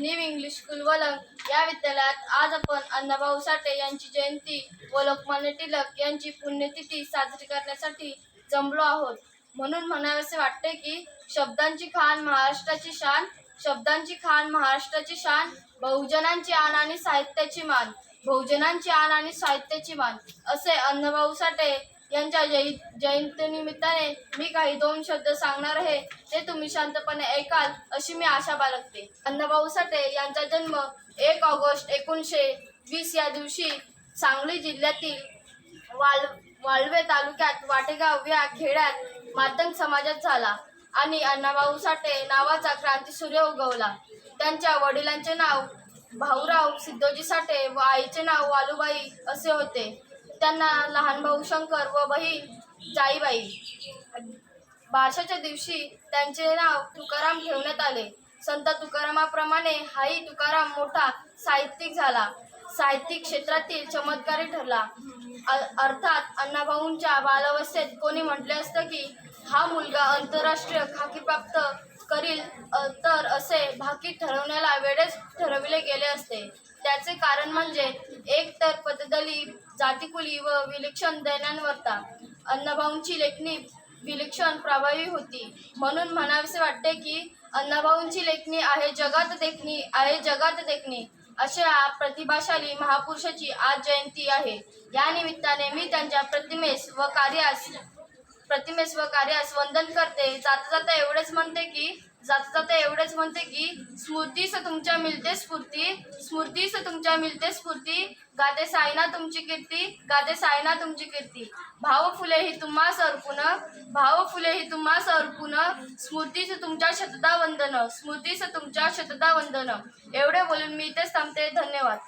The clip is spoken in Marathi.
न्यू इंग्लिश स्कूल वलंग या विद्यालयात आज आपण अण्णाभाऊ साठे यांची जयंती व लोकमान्य टिळक यांची पुण्यतिथी साजरी करण्यासाठी जमलो आहोत. म्हणून म्हणावेसे वाटते की शब्दांची खान महाराष्ट्राची शान शब्दांची खान महाराष्ट्राची शान बहुजनांची आण आणि साहित्याची मान बहुजनांची आण आणि साहित्याची मान असे अण्णाभाऊ साठे यांच्या जय जयंतीनिमित्ताने मी काही दोन शब्द सांगणार आहे ते तुम्ही शांतपणे ऐकाल अशी मी आशा बाळगते. अण्णाभाऊ साठे यांचा जन्म एक ऑगस्ट एकोणीसशे वीस या दिवशी सांगली जिल्ह्यातील वाल वाळवे तालुक्यात वाटेगाव या खेड्यात मातंग समाजात झाला आणि अण्णाभाऊ साठे नावाचा क्रांतीसूर्य उगवला. त्यांच्या वडिलांचे नाव भाऊराव सिद्धोजी साठे व आईचे नाव वालुबाई असे होते. त्यांना लहान भाऊ शंकर व बहीण जाईबाई. बारशाच्या दिवशी त्यांचे नाव तुकाराम ठेवण्यात आले. संत तुकारामाप्रमाणे हाही तुकाराम मोठा साहित्यिक झाला. साहित्यिक क्षेत्रातील चमत्कारी ठरला. अर्थात अण्णाभाऊंच्या बालावस्थेत कोणी म्हटले असतं की हा मुलगा आंतरराष्ट्रीय खाकी प्राप्त करील तर असे भाकीत ठरवण्याला वेळेस ठरविले गेले असते. त्याचे कारण म्हणजे एक तर पददली जातीकुली व विलक्षण दैनांवरता अण्णाभाऊंची लेखणी विलक्षण प्रभावी होती. म्हणून म्हणावेसे वाटते की अण्णाभाऊंची लेखणी आहे जगात देखणी आहे जगात देखणी अशा प्रतिभाशाली महापुरुषाची आज जयंती आहे. या निमित्ताने मी त्यांच्या प्रतिमेस व कार्यास प्रतिमेस व कार्यास वंदन करते. जाता जाता एवढेच म्हणते की जाता जाता एवढेच म्हणते की स्मृतीस तुमच्या मिळते स्फूर्ती. स्मृतीस तुमच्या मिळते स्फूर्ती. गाते सायना तुमची कीर्ती. गाते सायना तुमची कीर्ती. भाव फुले ही तुम्हास अर्पुन भाव फुले ही तुम्हास अर्पुन स्मृतीस तुमच्या शतदा वंदन. स्मृतीस तुमच्या शतदा वंदन. एवढे बोलून मी इथेच थांबते. धन्यवाद.